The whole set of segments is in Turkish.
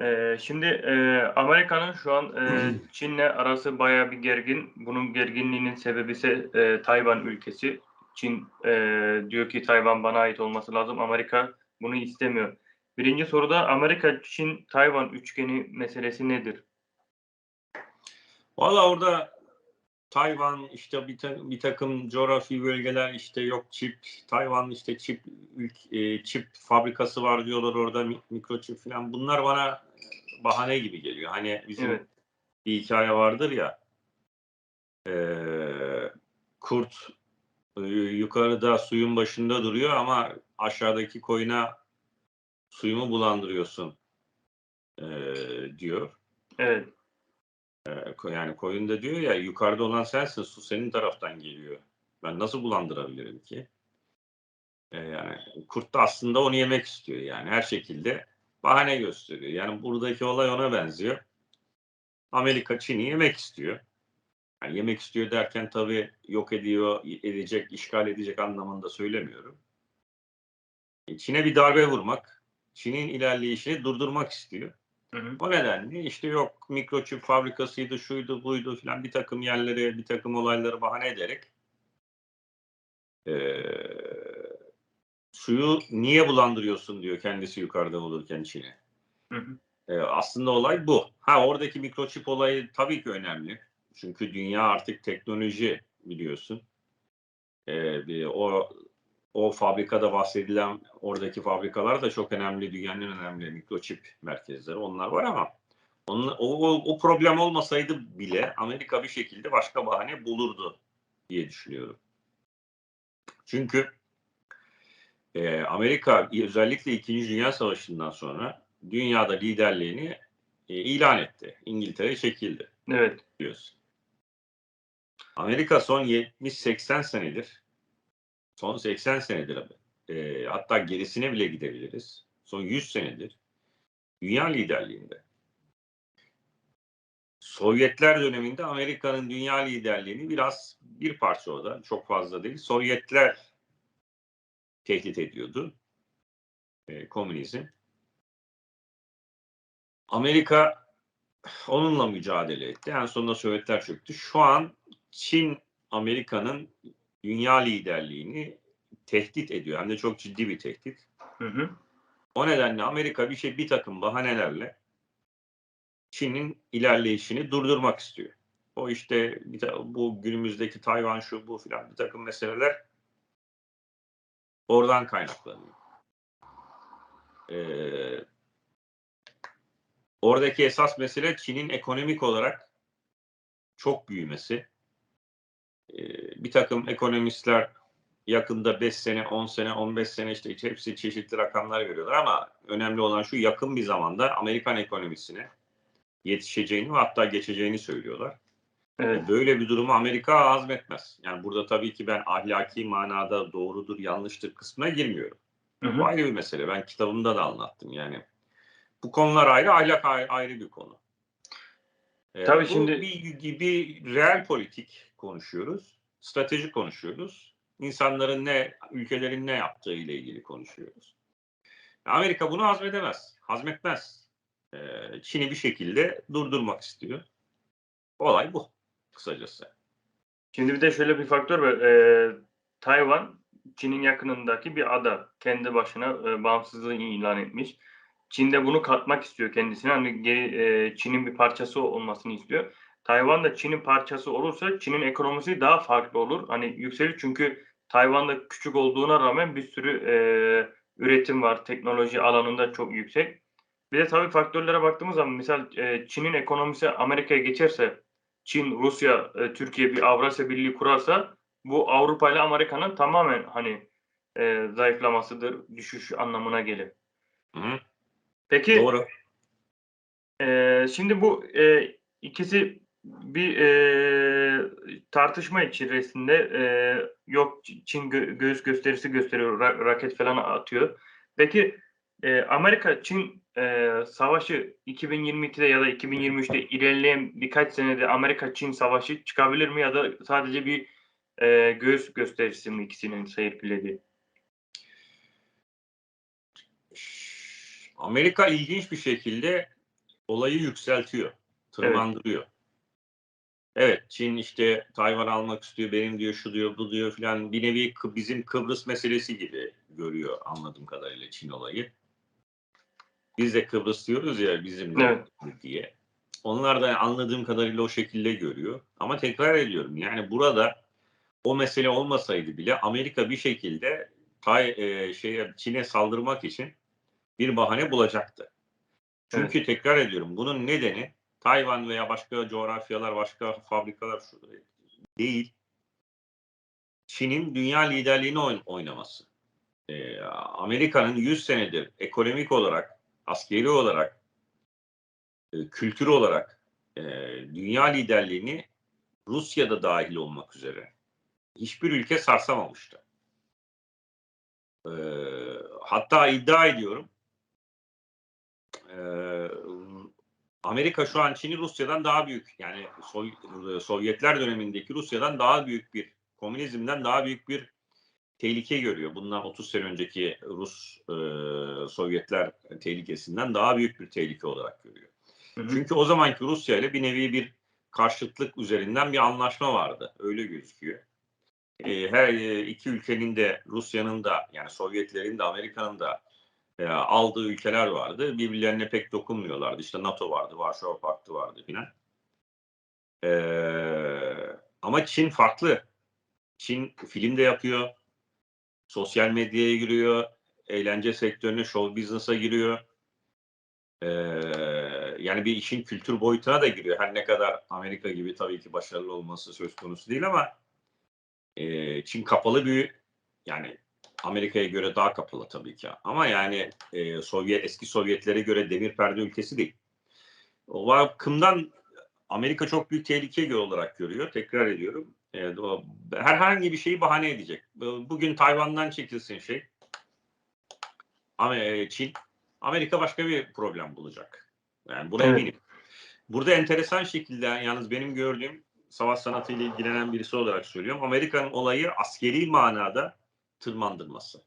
Ee, şimdi e, Amerika'nın şu an e, Çin'le arası bayağı bir gergin. Bunun gerginliğinin sebebi ise e, Tayvan ülkesi. Çin e, diyor ki Tayvan bana ait olması lazım. Amerika bunu istemiyor. Birinci soruda Amerika, Çin, Tayvan üçgeni meselesi nedir? Valla orada Tayvan işte bir, ta- bir takım coğrafi bölgeler işte yok çip, Tayvan işte çip e, çip fabrikası var diyorlar orada mi- mikroçip falan. Bunlar bana bahane gibi geliyor. Hani bizim Evet. bir hikaye vardır ya e, kurt e, yukarıda suyun başında duruyor ama aşağıdaki koyuna suyumu bulandırıyorsun e, diyor. Evet. E, yani koyun da diyor ya yukarıda olan sensin su senin taraftan geliyor. Ben nasıl bulandırabilirim ki? E, yani kurt da aslında onu yemek istiyor yani her şekilde bahane gösteriyor. Yani buradaki olay ona benziyor. Amerika Çin'i yemek istiyor. Yani yemek istiyor derken tabii yok ediyor, edecek, işgal edecek anlamında söylemiyorum. E, Çin'e bir darbe vurmak, Çin'in ilerleyişini durdurmak istiyor. Hı hı. O nedenle işte yok mikroçip fabrikasıydı, şuydu, buydu filan bir takım yerleri, bir takım olayları bahane ederek eee, suyu niye bulandırıyorsun diyor kendisi yukarıda olurken Çin'e. Eee, aslında olay bu. Ha oradaki mikroçip olayı tabii ki önemli. Çünkü dünya artık teknoloji biliyorsun. Bir, o o fabrikada bahsedilen oradaki fabrikalar da çok önemli. Dünyanın önemli mikroçip merkezleri. Onlar var ama onun, o, o problem olmasaydı bile Amerika bir şekilde başka bahane bulurdu diye düşünüyorum. Çünkü e, Amerika özellikle İkinci Dünya Savaşı'ndan sonra dünyada liderliğini e, ilan etti. İngiltere çekildi Evet. biliyorsun. Amerika son 70-80 senedir son 80 senedir e, hatta gerisine bile gidebiliriz. Son 100 senedir dünya liderliğinde. Sovyetler döneminde Amerika'nın dünya liderliğini biraz bir parça o da çok fazla değil. Sovyetler tehdit ediyordu. E, komünizm. Amerika onunla mücadele etti. En sonunda Sovyetler çöktü. Şu an Çin Amerika'nın dünya liderliğini tehdit ediyor. Hem de çok ciddi bir tehdit. Hı hı. O nedenle Amerika bir şey bir takım bahanelerle Çin'in ilerleyişini durdurmak istiyor. O işte bir ta- bu günümüzdeki Tayvan şu bu filan bir takım meseleler oradan kaynaklanıyor. Ee, oradaki esas mesele Çin'in ekonomik olarak çok büyümesi. Ee, bir takım ekonomistler yakında 5 sene, 10 sene, 15 sene işte hepsi çeşitli rakamlar veriyorlar ama önemli olan şu yakın bir zamanda Amerikan ekonomisine yetişeceğini ve hatta geçeceğini söylüyorlar. Evet. Böyle bir durumu Amerika hazmetmez. Yani burada tabii ki ben ahlaki manada doğrudur, yanlıştır kısmına girmiyorum. Hı Bu hı. ayrı bir mesele. Ben kitabımda da anlattım yani. Bu konular ayrı, ahlak ayrı, ayrı bir konu. Ee, Tabii bu şimdi- bir gibi real politik konuşuyoruz, strateji konuşuyoruz. İnsanların ne, ülkelerin ne yaptığı ile ilgili konuşuyoruz. Amerika bunu hazmedemez, hazmetmez. Ee, Çin'i bir şekilde durdurmak istiyor. Olay bu kısacası. Şimdi bir de şöyle bir faktör var. Ee, Tayvan Çin'in yakınındaki bir ada. Kendi başına e, bağımsızlığı ilan etmiş. Çin de bunu katmak istiyor kendisine. Hani geri, e, Çin'in bir parçası olmasını istiyor. Tayvan da Çin'in parçası olursa Çin'in ekonomisi daha farklı olur. Hani yükselir çünkü Tayvan'da küçük olduğuna rağmen bir sürü e, üretim var. Teknoloji alanında çok yüksek. Bir de tabii faktörlere baktığımız zaman misal e, Çin'in ekonomisi Amerika'ya geçerse Çin, Rusya, e, Türkiye bir Avrasya Birliği kurarsa bu Avrupa ile Amerika'nın tamamen hani e, zayıflamasıdır, düşüş anlamına gelir. Hı hı. Peki Doğru. e, şimdi bu e, ikisi bir e, tartışma içerisinde e, yok Çin gö- göğüs gösterisi gösteriyor, ra- raket falan atıyor. Peki e, Amerika Çin e, savaşı 2022'de ya da 2023'te ilerleyen birkaç senede Amerika Çin savaşı çıkabilir mi ya da sadece bir e, göğüs gösterisi mi ikisinin sergilediği? Amerika ilginç bir şekilde olayı yükseltiyor, tırmandırıyor. Evet. Çin işte Tayvan almak istiyor, benim diyor şu diyor, bu diyor filan. Bir nevi bizim Kıbrıs meselesi gibi görüyor anladığım kadarıyla Çin olayı. Biz de Kıbrıs diyoruz ya bizim Evet. diye. Onlar da anladığım kadarıyla o şekilde görüyor. Ama tekrar ediyorum yani burada o mesele olmasaydı bile Amerika bir şekilde Tay, e, şeye, Çin'e saldırmak için bir bahane bulacaktı. Çünkü tekrar ediyorum bunun nedeni Tayvan veya başka coğrafyalar, başka fabrikalar değil. Çin'in dünya liderliğini oyn- oynaması. Ee, Amerika'nın 100 senedir ekonomik olarak, askeri olarak, e, kültür olarak e, dünya liderliğini Rusya'da dahil olmak üzere hiçbir ülke sarsamamıştı. Ee, hatta iddia ediyorum e, Amerika şu an Çin'i Rusya'dan daha büyük yani Sovyetler dönemindeki Rusya'dan daha büyük bir komünizmden daha büyük bir tehlike görüyor. Bundan 30 sene önceki Rus e, Sovyetler tehlikesinden daha büyük bir tehlike olarak görüyor. Hı hı. Çünkü o zamanki Rusya ile bir nevi bir karşıtlık üzerinden bir anlaşma vardı. Öyle gözüküyor. E, her e, iki ülkenin de Rusya'nın da yani Sovyetlerin de Amerika'nın da e, aldığı ülkeler vardı. Birbirlerine pek dokunmuyorlardı. İşte NATO vardı, Varşova Paktı vardı filan. E, ama Çin farklı. Çin film de yapıyor. Sosyal medyaya giriyor. Eğlence sektörüne, show business'a giriyor. E, yani bir işin kültür boyutuna da giriyor. Her ne kadar Amerika gibi tabii ki başarılı olması söz konusu değil ama e, Çin kapalı bir yani Amerika'ya göre daha kapalı tabii ki. Ama yani e, Sovyet eski Sovyetlere göre demir perde ülkesi değil. O bakımdan Amerika çok büyük tehlike olarak görüyor. Tekrar ediyorum. Herhangi bir şeyi bahane edecek. Bugün Tayvan'dan çekilsin şey. E, Çin, Amerika başka bir problem bulacak. Yani buna Evet. eminim. Burada enteresan şekilde yalnız benim gördüğüm savaş sanatıyla ilgilenen birisi olarak söylüyorum. Amerika'nın olayı askeri manada tırmandırması.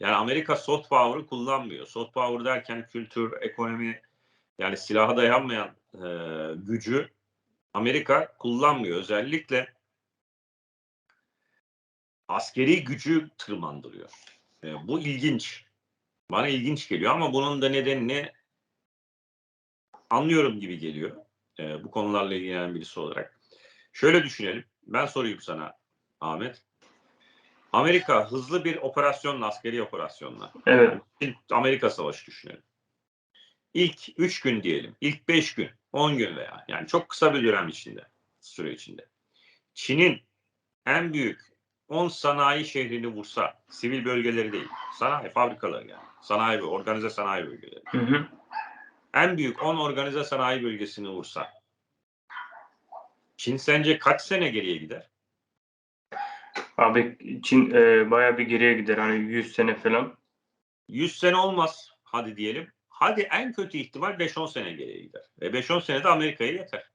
Yani Amerika soft power'ı kullanmıyor. Soft power derken kültür, ekonomi yani silaha dayanmayan e, gücü Amerika kullanmıyor. Özellikle askeri gücü tırmandırıyor. E, bu ilginç. Bana ilginç geliyor ama bunun da nedenini anlıyorum gibi geliyor. E, bu konularla ilgilenen birisi olarak. Şöyle düşünelim. Ben sorayım sana Ahmet. Amerika hızlı bir operasyonla, askeri operasyonla. Evet. İlk Amerika Savaşı düşünelim. İlk 3 gün diyelim, ilk 5 gün, 10 gün veya yani çok kısa bir dönem içinde, süre içinde. Çin'in en büyük 10 sanayi şehrini vursa, sivil bölgeleri değil, sanayi fabrikaları yani, sanayi ve organize sanayi bölgeleri. Hı hı. En büyük 10 organize sanayi bölgesini vursa, Çin sence kaç sene geriye gider? Abi Çin e, bayağı bir geriye gider. Hani 100 sene falan. 100 sene olmaz hadi diyelim. Hadi en kötü ihtimal 5-10 sene geriye gider. Ve 5-10 senede Amerika'ya yeter.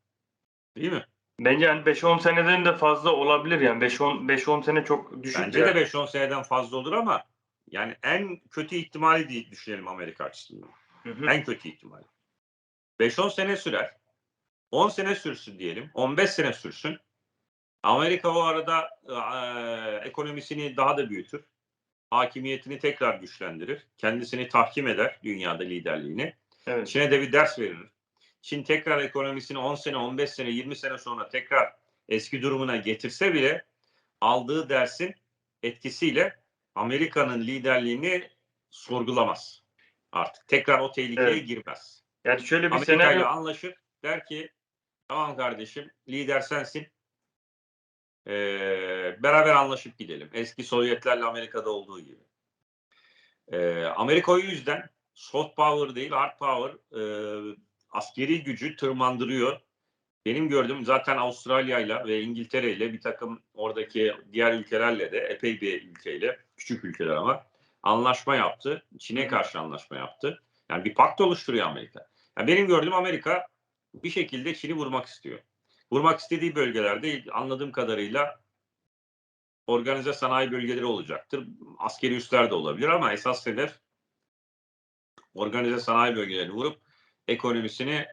Değil mi? Bence yani 5-10 seneden de fazla olabilir yani. 5-10 5-10 sene çok düşük. Bence yani. de 5-10 seneden fazla olur ama yani en kötü ihtimali diye düşünelim Amerika açısından. Hı hı. En kötü ihtimali. 5-10 sene sürer. 10 sene sürsün diyelim. 15 sene sürsün. Amerika o arada e, ekonomisini daha da büyütür. Hakimiyetini tekrar güçlendirir. Kendisini tahkim eder dünyada liderliğini. Evet. Çin'e de bir ders verir. Çin tekrar ekonomisini 10 sene, 15 sene, 20 sene sonra tekrar eski durumuna getirse bile aldığı dersin etkisiyle Amerika'nın liderliğini sorgulamaz. Artık tekrar o tehlikeye Evet. girmez. Yani şöyle bir Amerika senaryo anlaşır. Der ki tamam kardeşim lider sensin. Ee, beraber anlaşıp gidelim. Eski Sovyetlerle Amerika'da olduğu gibi. Ee, Amerika o yüzden soft power değil hard power e, askeri gücü tırmandırıyor. Benim gördüğüm zaten Avustralya ile ve İngiltere ile bir takım oradaki diğer ülkelerle de epey bir ülkeyle küçük ülkeler ama anlaşma yaptı. Çin'e karşı anlaşma yaptı. Yani bir pakt oluşturuyor Amerika. Yani benim gördüğüm Amerika bir şekilde Çin'i vurmak istiyor. Vurmak istediği bölgelerde anladığım kadarıyla organize sanayi bölgeleri olacaktır. Askeri üsler de olabilir ama esas hedef organize sanayi bölgelerini vurup ekonomisini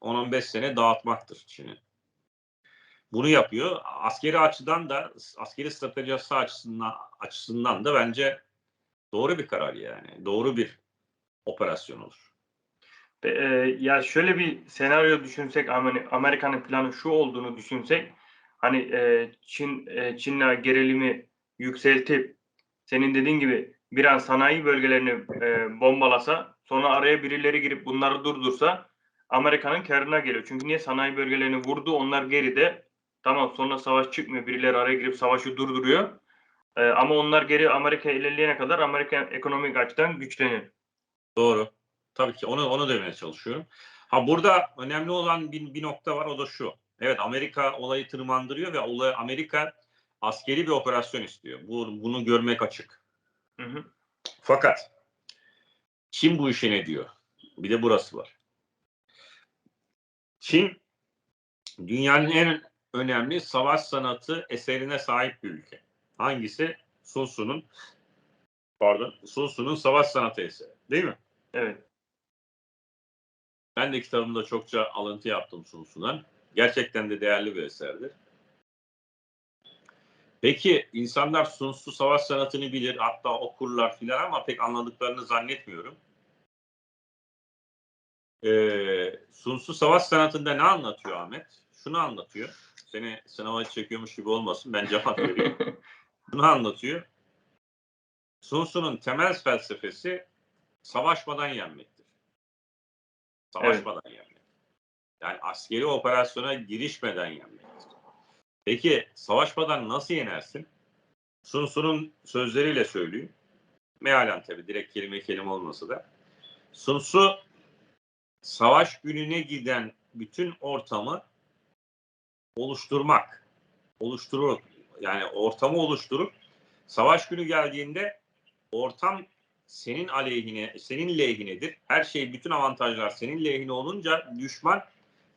10-15 sene dağıtmaktır Çin'in. Bunu yapıyor. Askeri açıdan da askeri stratejisi açısından açısından da bence doğru bir karar yani. Doğru bir operasyon olur. E, ya şöyle bir senaryo düşünsek Amer- Amerika'nın planı şu olduğunu düşünsek hani e, Çin e, Çin'le gerilimi yükseltip senin dediğin gibi bir an sanayi bölgelerini e, bombalasa sonra araya birileri girip bunları durdursa Amerika'nın karına geliyor. Çünkü niye sanayi bölgelerini vurdu onlar geride tamam sonra savaş çıkmıyor birileri araya girip savaşı durduruyor. E, ama onlar geri Amerika ilerleyene kadar Amerika ekonomik açıdan güçleniyor. Doğru. Tabii ki onu onu demeye çalışıyorum. Ha burada önemli olan bir, bir nokta var o da şu. Evet Amerika olayı tırmandırıyor ve olay Amerika askeri bir operasyon istiyor. Bu, bunu görmek açık. Hı hı. Fakat Çin bu işe ne diyor? Bir de burası var. Çin dünyanın en önemli savaş sanatı eserine sahip bir ülke. Hangisi? Sun Tzu'nun pardon, Sun Tzu'nun savaş sanatı eseri. Değil mi? Evet. Ben de kitabımda çokça alıntı yaptım Sun Tzu'dan. Gerçekten de değerli bir eserdir. Peki insanlar Sun Tzu savaş sanatını bilir hatta okurlar filan ama pek anladıklarını zannetmiyorum. Ee, Sun Tzu savaş sanatında ne anlatıyor Ahmet? Şunu anlatıyor. Seni sınava çekiyormuş gibi olmasın ben cevap veriyorum. Şunu anlatıyor. Sun Tzu'nun temel felsefesi savaşmadan yenmektir. Savaşmadan yenmek. Yani askeri operasyona girişmeden yenmektir. Peki savaşmadan nasıl yenersin? Sun Tzu'nun sözleriyle söyleyeyim. Mealen tabi direkt kelime kelime olmasa da. Sun Tzu savaş gününe giden bütün ortamı oluşturmak. Oluşturur. Yani ortamı oluşturup savaş günü geldiğinde ortam senin aleyhine, senin lehinedir. Her şey, bütün avantajlar senin lehine olunca düşman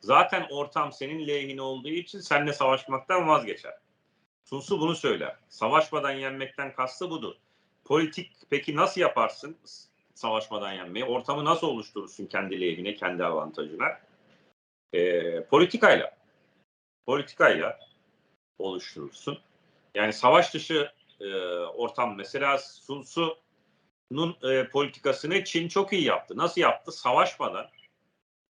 zaten ortam senin lehine olduğu için seninle savaşmaktan vazgeçer. Sun Tzu bunu söyler. Savaşmadan yenmekten kastı budur. Politik peki nasıl yaparsın savaşmadan yenmeyi? Ortamı nasıl oluşturursun kendi lehine, kendi avantajına? Ee, politikayla. Politikayla oluşturursun. Yani savaş dışı e, ortam mesela Sun Tzu'nun e, politikasını Çin çok iyi yaptı. Nasıl yaptı? Savaşmadan.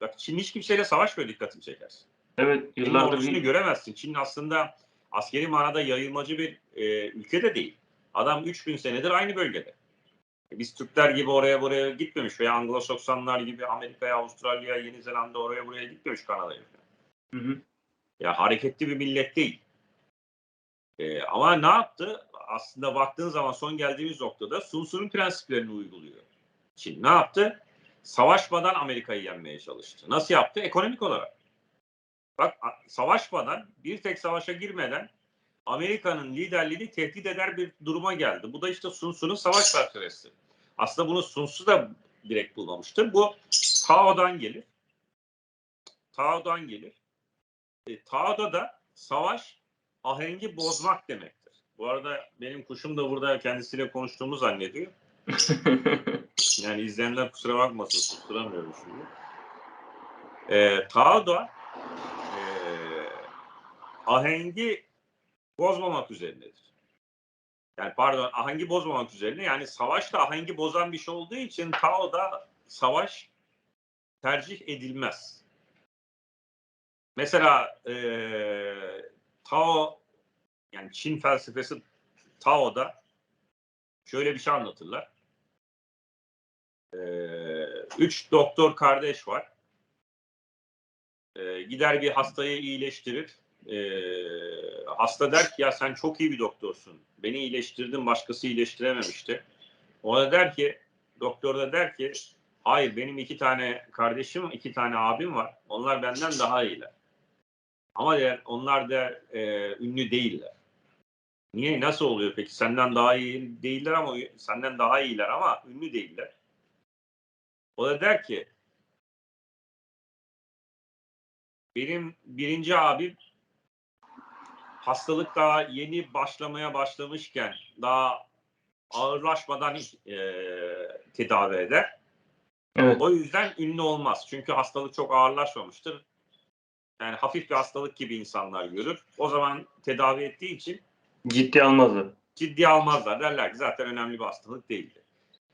Bak Çin hiç kimseyle savaşmıyor dikkatimi çekersin. Evet yıllardır bir- göremezsin. Çin aslında askeri manada yayılmacı bir e, ülke de değil. Adam 3000 senedir aynı bölgede. E, Biz Türkler gibi oraya buraya gitmemiş veya Anglo-Saksanlar gibi Amerika'ya, Avustralya'ya, Yeni Zelanda oraya buraya gitmemiş Kanada'ya. Hı hı. Ya hareketli bir millet değil. Ee, ama ne yaptı? Aslında baktığın zaman son geldiğimiz noktada Sun Tzu'nun prensiplerini uyguluyor. Çin ne yaptı? Savaşmadan Amerika'yı yenmeye çalıştı. Nasıl yaptı? Ekonomik olarak. Bak savaşmadan, bir tek savaşa girmeden Amerika'nın liderliğini tehdit eder bir duruma geldi. Bu da işte Sun Tzu'nun savaş felsefesi. Aslında bunu Sun Tzu da direkt bulmamıştır. Bu Tao'dan gelir. Tao'dan gelir. E, Tao'da da savaş ahengi bozmak demektir. Bu arada benim kuşum da burada kendisiyle konuştuğumu zannediyor. Yani izleyenler kusura bakmasın susturamıyorum şimdi. E, Tao'da e, ahengi bozmamak üzerinedir. Yani pardon ahengi bozmamak üzerine yani savaşta ahengi bozan bir şey olduğu için Tao'da savaş tercih edilmez. Mesela eee Tao yani Çin felsefesi Tao'da şöyle bir şey anlatırlar. Eee, üç doktor kardeş var. Eee, gider bir hastayı iyileştirir. Eee, hasta der ki ya sen çok iyi bir doktorsun. Beni iyileştirdin başkası iyileştirememişti. O da der ki doktor da der ki hayır benim iki tane kardeşim iki tane abim var. Onlar benden daha iyiler. Ama der, onlar da e, ünlü değiller. Niye? Nasıl oluyor peki? Senden daha iyi değiller ama senden daha iyiler ama ünlü değiller. O da der ki benim birinci abim hastalık daha yeni başlamaya başlamışken daha ağırlaşmadan e, tedavi eder. Evet. O yüzden ünlü olmaz. Çünkü hastalık çok ağırlaşmamıştır. Yani hafif bir hastalık gibi insanlar görür. O zaman tedavi ettiği için Ciddi almazdı. ciddiye almazlar. Derler ki zaten önemli bir hastalık değildi.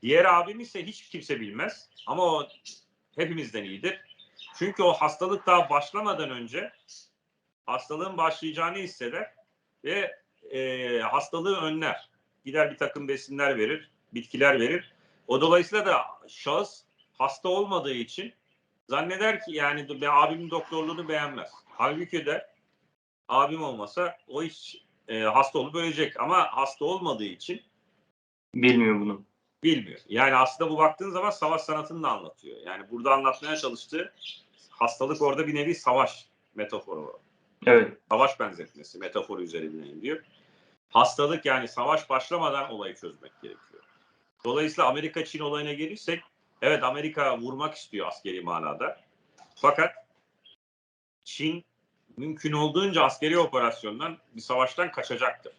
Diğer abim ise hiç kimse bilmez. Ama o hepimizden iyidir. Çünkü o hastalık daha başlamadan önce hastalığın başlayacağını hisseder ve e, hastalığı önler. Gider bir takım besinler verir, bitkiler verir. O dolayısıyla da şahıs hasta olmadığı için zanneder ki yani be, abimin doktorluğunu beğenmez. Halbuki de abim olmasa o hiç e, hasta olup ölecek ama hasta olmadığı için Bilmiyor bunu. Bilmiyor. Yani aslında bu baktığın zaman savaş sanatını da anlatıyor. Yani burada anlatmaya çalıştığı hastalık orada bir nevi savaş metaforu. Evet. Savaş benzetmesi metaforu üzerinden gidiyor. Hastalık yani savaş başlamadan olayı çözmek gerekiyor. Dolayısıyla Amerika-Çin olayına gelirsek evet Amerika vurmak istiyor askeri manada. Fakat Çin mümkün olduğunca askeri operasyondan bir savaştan kaçacaktır.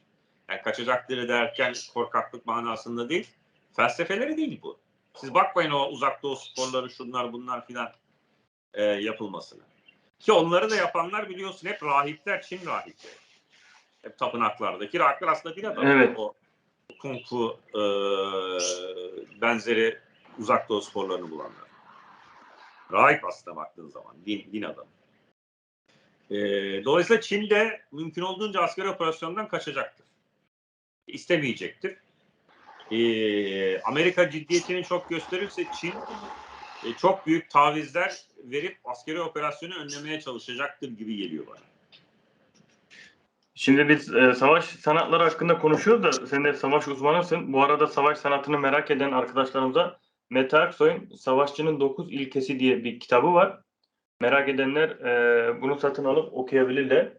Yani kaçacaktır derken korkaklık manasında değil. Felsefeleri değil bu. Siz bakmayın o uzak doğu sporları şunlar bunlar filan e, yapılmasına. Ki onları da yapanlar biliyorsun hep rahipler, Çin rahipleri. Hep tapınaklardaki rahipler aslında din adamı. Evet. O kung fu e, benzeri uzak doğu sporlarını bulanlar. Rahip aslında baktığın zaman. Din, din adamı. E, dolayısıyla Çin de mümkün olduğunca askeri operasyondan kaçacaktır. İstemeyecektir. E, Amerika ciddiyetini çok gösterirse Çin e, çok büyük tavizler verip askeri operasyonu önlemeye çalışacaktır gibi geliyor bana. Şimdi biz e, savaş sanatları hakkında konuşuyoruz da sen de savaş uzmanısın. Bu arada savaş sanatını merak eden arkadaşlarımıza Mete Aksoy'un Savaşçının Dokuz İlkesi diye bir kitabı var. Merak edenler e, bunu satın alıp okuyabilirler.